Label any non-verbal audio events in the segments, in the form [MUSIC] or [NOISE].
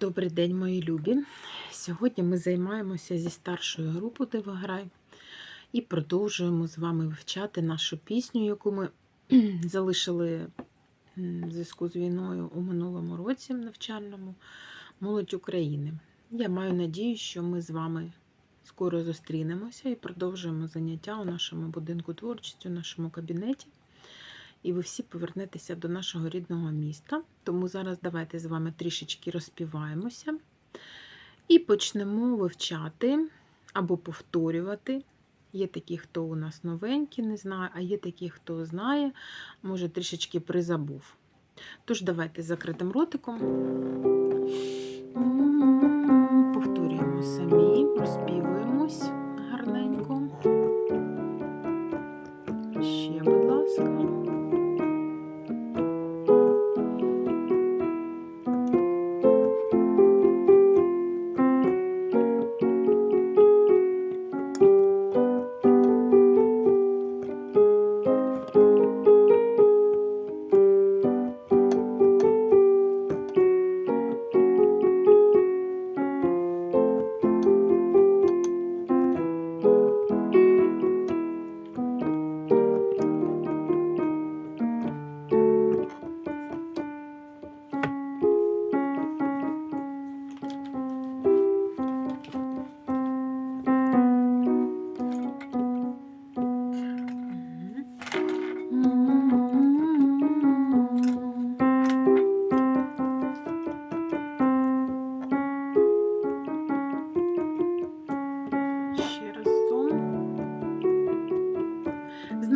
Добрий день, мої любі. Сьогодні ми займаємося зі старшою групою Дивограй і продовжуємо з вами вивчати нашу пісню, яку ми [CLEARS THROAT] залишили в зв'язку з війною у минулому році навчальному Молодь України. Я маю надію, що ми з вами скоро зустрінемося і продовжуємо заняття у нашому будинку творчості, у нашому кабінеті. І ви всі повернетеся до нашого рідного міста. Тому зараз давайте з вами трішечки розпіваємося і почнемо вивчати або повторювати. Є такі, хто у нас новенькі, не знає, а є такі, хто знає, може трішечки призабув. Тож, давайте з закритим ротиком. Повторюємо самі, розпівуємось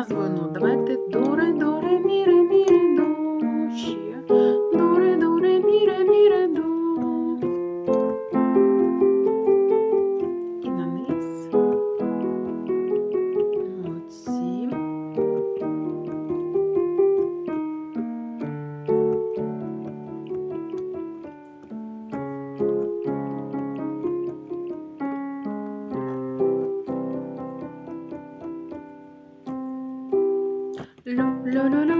назвою? Ну, давайте до ре, до no, no, no.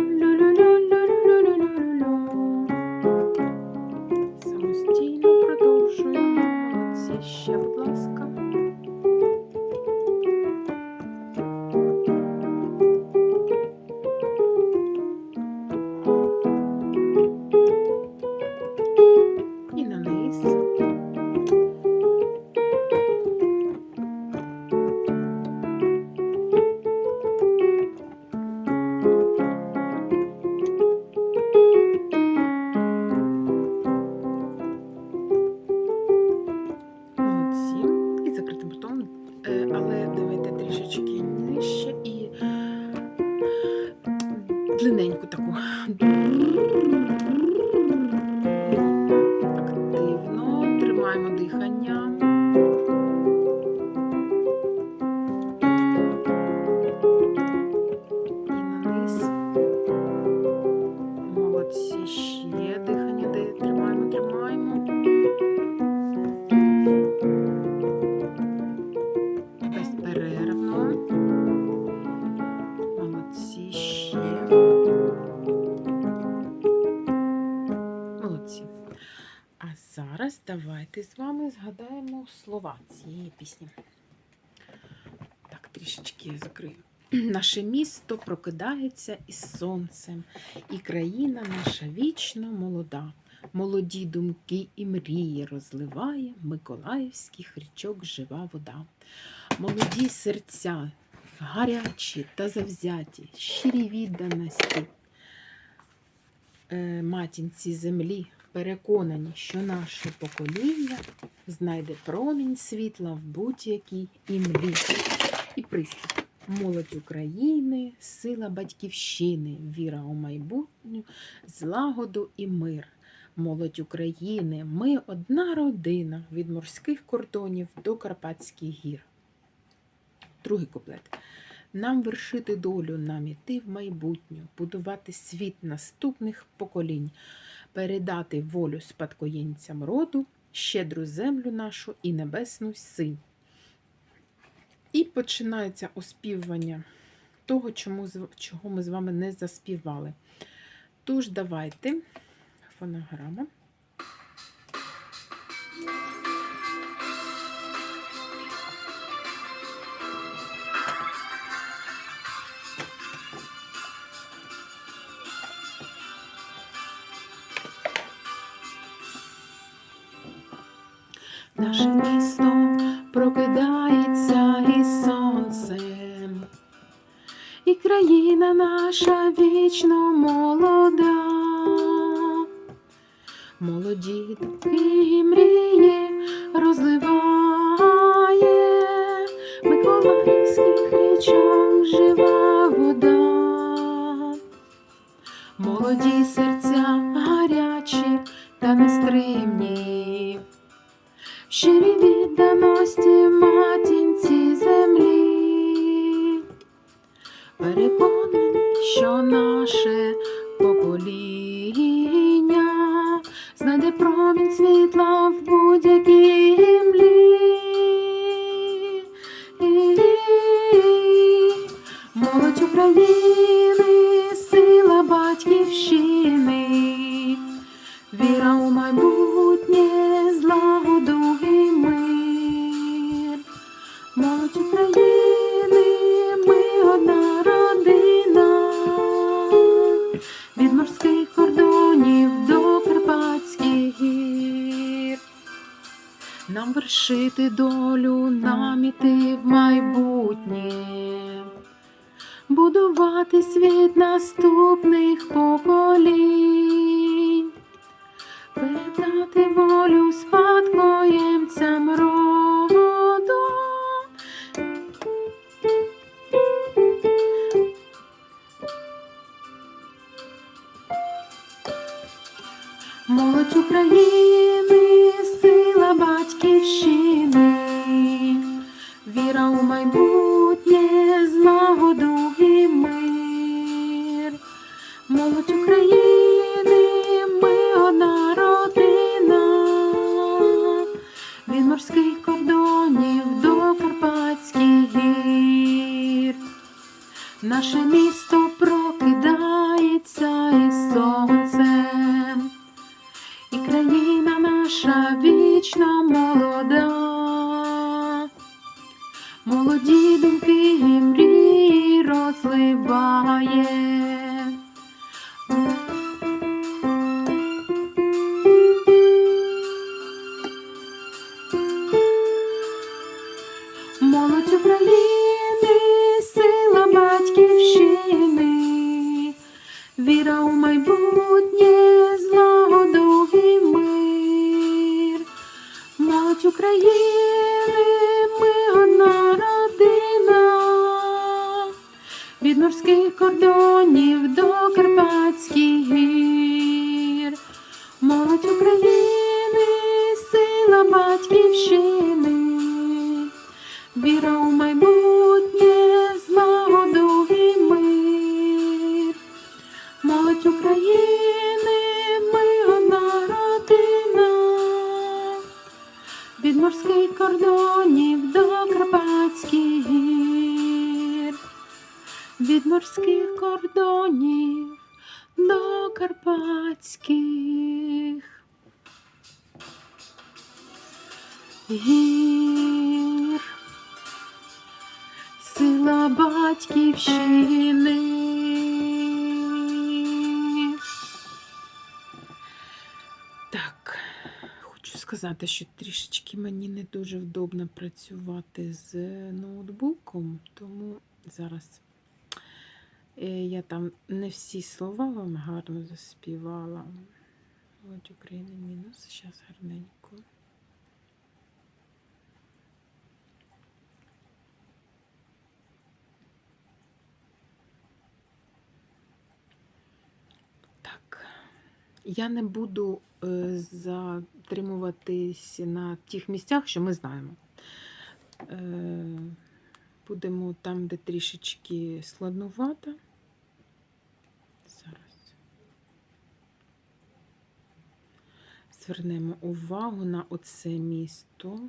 Длинненьку таку. Давайте з вами згадаємо слова цієї пісні. Так, трішечки я закрию. [CLEARS THROAT] Наше місто прокидається із сонцем, і країна наша вічно молода. Молоді думки і мрії розливає Миколаївських річок жива вода. Молоді серця, гарячі та завзяті, щирі відданості е, матінці землі, переконані, що наше покоління знайде промінь світла в будь-якій імлі. І приспів. Молодь України, сила батьківщини, віра у майбутню, злагоду і мир. Молодь України, ми одна родина від морських кордонів до Карпатських гір. Другий куплет. Нам вершити долю, нам іти в майбутню, будувати світ наступних поколінь, передати волю спадкоємцям роду, щедру землю нашу і небесну синь. І починається оспівування того, чому, чого ми з вами не заспівали. Тож, давайте фонограма. Наше місто прокидається із сонцем, і країна наша вічно молода, молоді і мрії розливає. Миколаївських річок жива вода, молоді серця гарячі та нестримні, в щирій відданості матінці землі, переконані, Вершити долю, нам Молодь України, ми одна родина, від морських кордонів до Карпатських гір. Наше місто прокидається із сонцем. І країна наша вічно молода, молоді думки і мрії розливає. Морських кордонів до Карпатських гір. Молодь України, сила батьківщини, віра у майбутнє, злагоду і мир. Молодь України, ми одна родина, від морських кордонів до Карпатських гір, від морських кордонів до Карпатських гір. Сила батьківщини. Так, хочу сказати, що трішечки мені не дуже вдобно працювати з ноутбуком, тому зараз я там не всі слова вам гарно заспівала. От Україна мінус, зараз гарненько. Так, я не буду е, затримуватись на тих місцях, що ми знаємо. Е, будемо там, де трішечки складнувато. Зараз. Звернемо увагу на оце місто.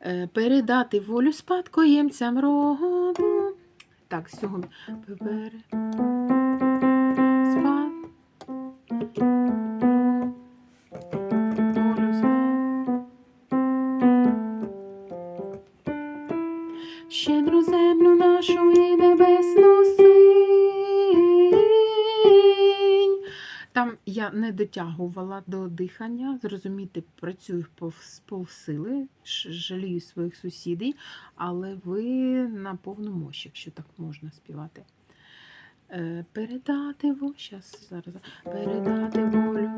Е, Передати волю спадкоємцям роду. Так, з цього не дотягувала до дихання, зрозуміти, працюю в полсили, жалію своїх сусідів, але ви на повну мощь, якщо так можна співати. Е, Передати волю, щас, зараз, передати волю.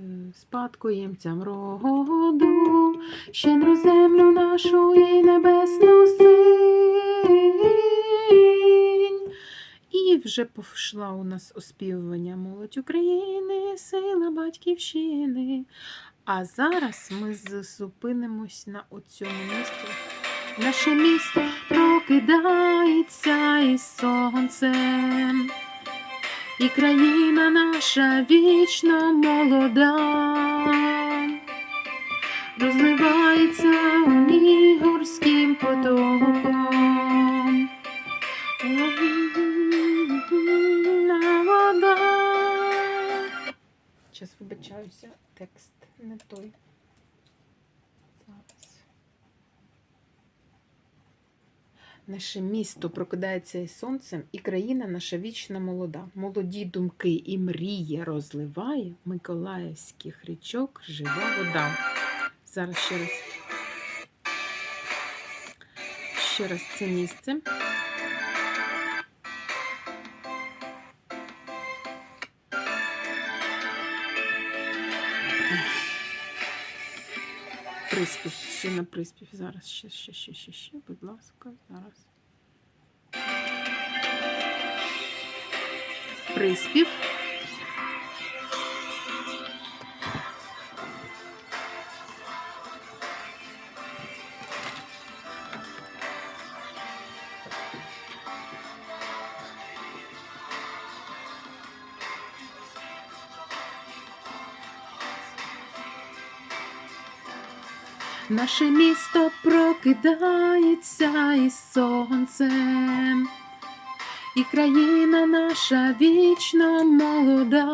Е, Спадкоємцям роду, щедру землю нашу і небесну синь. Вже пішла у нас оспівування молодь України, сила батьківщини. А зараз ми зупинимось на оцьому місці. Наше місто прокидається із сонцем, і країна наша вічно молода, розливається у ній горським потоком. Вибачаюся, текст не той. Зараз. Наше місто прокидається із сонцем, і країна наша вічна молода. Молоді думки і мрії розливає Миколаївських річок жива вода. Зараз ще раз. Ще раз це місце. Приспів, ще на приспів. Зараз ще, ще, ще, ще, ще, будь ласка, зараз. Приспів. Наше місто прокидається із сонцем, і країна наша вічно молода,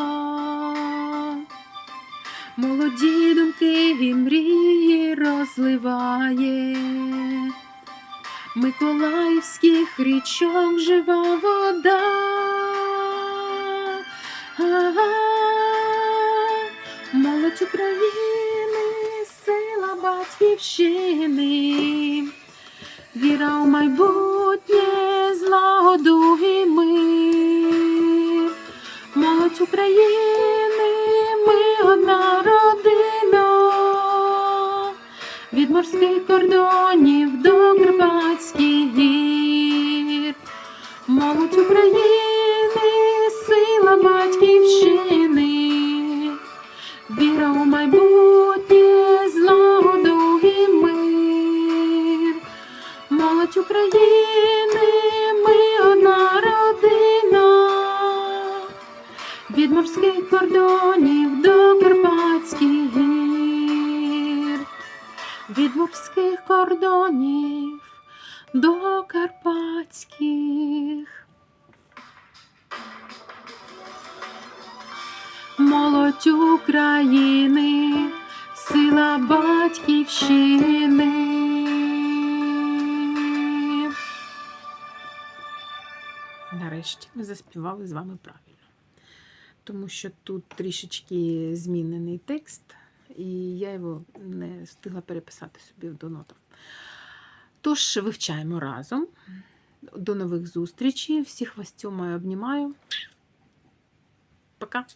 молоді думки і мрії розливає, Миколаївських річок жива вода. Ага, молодь України, батьківщини, віра у майбутнє, злагоду і мир. Молодь України, ми одна родина, від морських кордонів до Карпатських гір. Молодь України, Молодь України, ми одна родина, від морських кордонів до Карпатських гір, від морських кордонів до Карпатських. Молодь України, сила батьківщини. Нарешті ми заспівали з вами правильно. Тому що тут трішечки змінений текст, і я його не встигла переписати собі до нота. Тож вивчаємо разом. До нових зустрічей. Всіх вас цьому обнімаю. Пока.